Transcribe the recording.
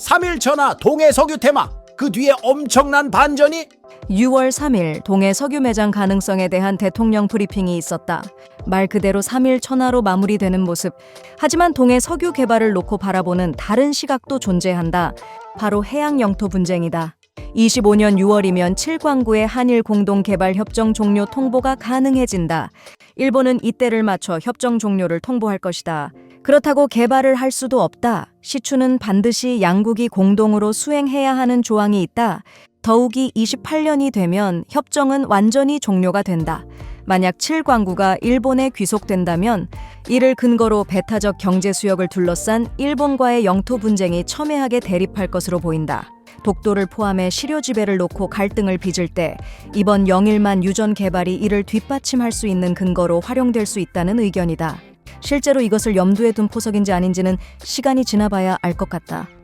3일 전화 동해 석유 테마 그 뒤에 엄청난 반전이 6월 3일 동해 석유 매장 가능성에 대한 대통령 브리핑이 있었다. 말 그대로 3일 천하로 마무리되는 모습. 하지만 동해 석유 개발을 놓고 바라보는 다른 시각도 존재한다. 바로 해양 영토 분쟁이다. 25년 6월이면 7광구의 한일 공동 개발 협정 종료 통보가 가능해진다. 일본은 이때를 맞춰 협정 종료를 통보할 것이다. 그렇다고 개발을 할 수도 없다. 시추는 반드시 양국이 공동으로 수행해야 하는 조항이 있다. 더욱이 28년이 되면 협정은 완전히 종료가 된다. 만약 7광구가 일본에 귀속된다면 이를 근거로 배타적 경제 수역을 둘러싼 일본과의 영토 분쟁이 첨예하게 대립할 것으로 보인다. 독도를 포함해 시료 지배를 놓고 갈등을 빚을 때 이번 영일만 유전 개발이 이를 뒷받침할 수 있는 근거로 활용될 수 있다는 의견이다. 실제로 이것을 염두에 둔 포석인지 아닌지는 시간이 지나봐야 알 것 같다.